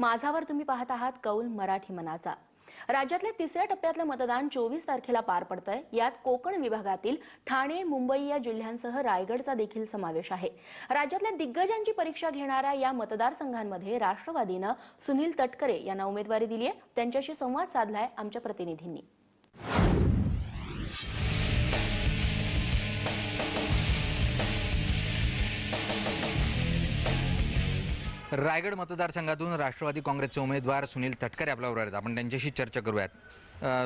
माझावर तुम्ही पाहत आहात कौल मराठी मनाचा. राज्यातल्या तिसऱ्या टप्प्यातलं मतदान चोवीस तारखेला पार पडतंय. यात कोकण विभागातील ठाणे मुंबई या जिल्ह्यांसह रायगडचा देखील समावेश आहे. राज्यातल्या दिग्गजांची परीक्षा घेणाऱ्या या मतदारसंघांमध्ये राष्ट्रवादीनं सुनील तटकरे यांना उमेदवारी दिली आहे त्यांच्याशी संवाद साधलाय आमच्या प्रतिनिधींनी. रायगड मतदारसंघातून राष्ट्रवादी काँग्रेसचे उमेदवार सुनील तटकरे आपल्याबरोबर आहेत. आपण त्यांच्याशी चर्चा करूयात.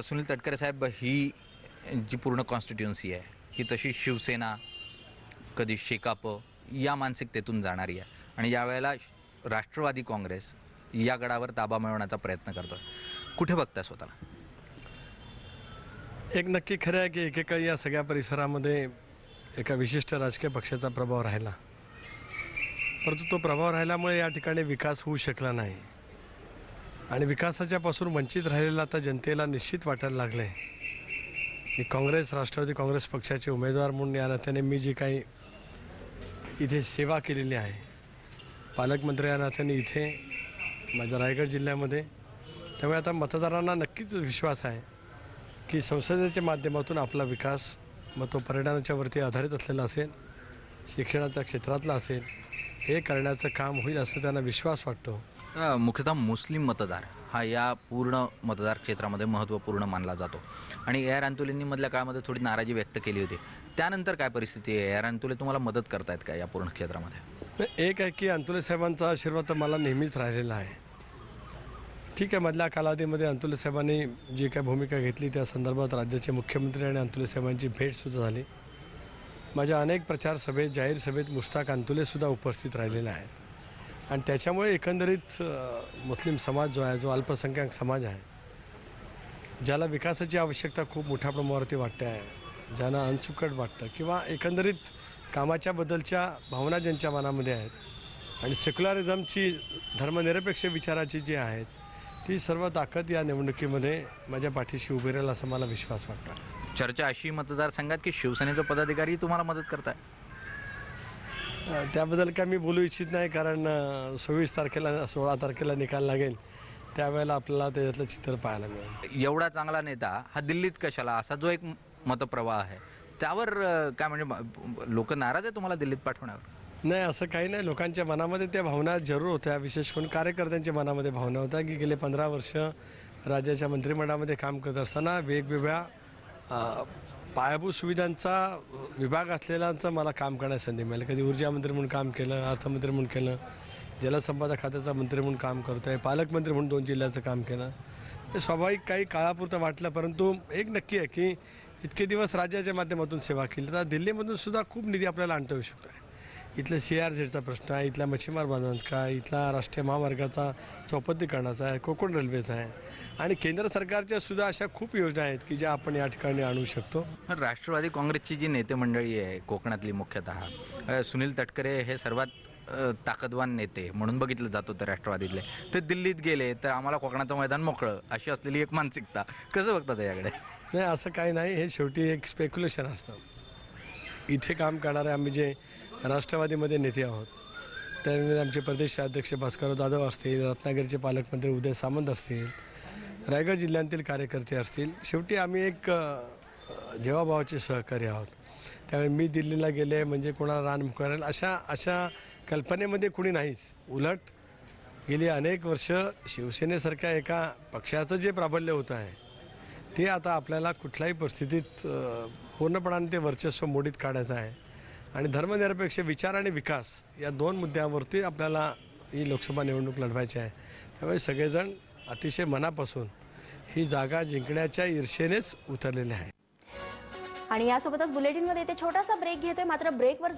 सुनील तटकरे साहेब ही जी पूर्ण कॉन्स्टिट्युन्सी आहे ही तशी शिवसेना कधी शेकाप या मानसिकतेतून जाणारी आहे. आणि यावेळेला राष्ट्रवादी काँग्रेस या गडावर ताबा मिळवण्याचा प्रयत्न करतो कुठे बघता स्वतःला? एक नक्की खरं आहे की एकेकाळी या सगळ्या परिसरामध्ये एका विशिष्ट राजकीय पक्षाचा प्रभाव राहिला. परंतु तो प्रभाव राहिल्यामुळे या ठिकाणी विकास होऊ शकला नाही. आणि विकासाच्या पासून वंचित राहिलेला आता जनतेला निश्चित वाटायला लागले की काँग्रेस राष्ट्रवादी काँग्रेस पक्षाचे उमेदवार म्हणून या नात्याने मी जी काही इथे सेवा केलेली आहे पालकमंत्री या नात्याने इथे माझ्या रायगड जिल्ह्यामध्ये त्यामुळे आता मतदारांना नक्कीच विश्वास आहे की संसदेच्या माध्यमातून आपला विकास मग तो पर्यटनाच्या वरती आधारित असलेला असेल. शिक्षणाच्या क्षेत्रातला असेल हे करण्याचं काम होईल असं त्यांना विश्वास वाटतो. अ, मुख्यतः मुस्लिम मतदार हा या पूर्ण मतदार क्षेत्रामध्ये महत्त्वपूर्ण मानला जातो. आणि ए आर अंतुलेंनी मधल्या काळामध्ये थोडी नाराजी व्यक्त केली होती. त्यानंतर काय परिस्थिती आहे? ए आर अंतुले तुम्हाला मदत करतायत का या पूर्ण क्षेत्रामध्ये? एक आहे की अंतुले साहेबांचा आशीर्वाद तर मला नेहमीच राहिलेला आहे. ठीक आहे मधल्या कालावधीमध्ये अंतुले साहेबांनी जी काय भूमिका घेतली त्या संदर्भात राज्याचे मुख्यमंत्री आणि अंतुले साहेबांची भेटसुद्धा झाली. माझ्या अनेक प्रचार सभेत जाहीर सभेत मुश्ताक अंतुलेसुद्धा उपस्थित राहिलेले आहेत. आणि त्याच्यामुळे एकंदरीत मुस्लिम समाज जो आहे जो अल्पसंख्याक समाज आहे ज्याला विकासाची आवश्यकता खूप मोठ्या प्रमाणावरती वाटते आहे ज्यांना अनसुकट वाटतं किंवा एकंदरीत कामाच्या बदलच्या भावना ज्यांच्या मनामध्ये आहेत आणि सेक्युलरिझमची धर्मनिरपेक्ष विचाराची जी आहेत ती सर्व ताकद या निवडणुकीमध्ये माझ्या पाठीशी उभी राहील असा मला विश्वास वाटतो. चर्चा अशी मतदारसंघात की शिवसेनेचे पदाधिकारी तुम्हाला मदत करताय? त्याबद्दल काय मी बोलू इच्छित नाही कारण सव्वीस तारखेला सोळा तारखेला निकाल लागेल. त्यावेळेला आपल्याला त्याच्यातलं चित्र पाहायला मिळेल. एवढा चांगला नेता हा दिल्लीत कशाला? असा जो एक मतप्रवाह आहे. त्यावर काय म्हणजे लोक नाराज आहे तुम्हाला दिल्लीत पाठवण्यावर? नाही असं काही नाही. लोकांच्या मनामध्ये त्या भावना जरूर होत्या. विशेष करून कार्यकर्त्यांच्या मनामध्ये भावना होत्या की गेले पंधरा वर्ष राज्याच्या मंत्रिमंडळामध्ये काम करत असताना वेगवेगळ्या पायाभूत सुविधांचा विभाग असलेल्यांचं मला काम करण्याची संधी मिळाली. कधी ऊर्जा मंत्री म्हणून काम केलं अर्थमंत्री म्हणून केलं जलसंपदा खात्याचा मंत्री म्हणून काम करतो आहे पालकमंत्री म्हणून दोन जिल्ह्याचं काम केलं. हे स्वाभाविक काही काळापुरतं वाटलं परंतु एक नक्की आहे की इतके दिवस राज्याच्या माध्यमातून सेवा केली. तर दिल्लीमधून सुद्धा खूप निधी आपल्याला आणता येऊ शकतो आहे इथलं सी आर झेडचा प्रश्न आहे इथल्या मच्छीमार बांधवांचा आहे इथला राष्ट्रीय महामार्गाचा चौपदरीकरणाचा आहे कोकण रेल्वेचा आहे. आणि केंद्र सरकारच्या सुद्धा अशा खूप योजना आहेत की ज्या आपण या ठिकाणी आणू शकतो. राष्ट्रवादी काँग्रेसची जी नेते मंडळी आहे कोकणातली मुख्यतः सुनील तटकरे हे सर्वात ताकदवान नेते म्हणून बघितलं जात होतं राष्ट्रवादीतले. ते दिल्लीत गेले तर आम्हाला कोकणाचं मैदान मोकळं अशी असलेली एक मानसिकता. कसं बघतात याकडे? नाही असं काही नाही हे शेवटी एक स्पेक्युलेशन असतं. इथे काम करणारे आम्ही जे राष्ट्रवादीमध्ये नेते आहोत. त्यामध्ये आमचे प्रदेश अध्यक्ष भास्करराव जाधव असतील रत्नागिरीचे पालकमंत्री उदय सामंत असतील रायगड जिल्ह्यातील कार्यकर्ते असतील. शेवटी आम्ही एक जेवाभावाचे सहकारी आहोत. त्यामुळे मी दिल्लीला गेले म्हणजे कोणाला रान करेल अशा अशा कल्पनेमध्ये कुणी नाहीच. उलट गेली अनेक वर्ष शिवसेनेसारख्या एका पक्षाचं जे प्राबल्य होतं आहे ते आता आपल्याला कुठल्याही परिस्थितीत पूर्णपणाने ते वर्चस्व मोडीत काढायचं आहे. आणि धर्मनिरपेक्ष विचार आणि विकास या दोन मुद्द्यावरती आपल्याला ही लोकसभा निवडणूक लढवायची आहे. त्यामुळे सगळेजण अतिशय मनापासून ही जागा जिंकण्याच्या ईर्षेनेच उतरलेले आहे आणि यासोबतच बुलेटिनमध्ये इथे छोटासा ब्रेक घेतोय. मात्र ब्रेकवर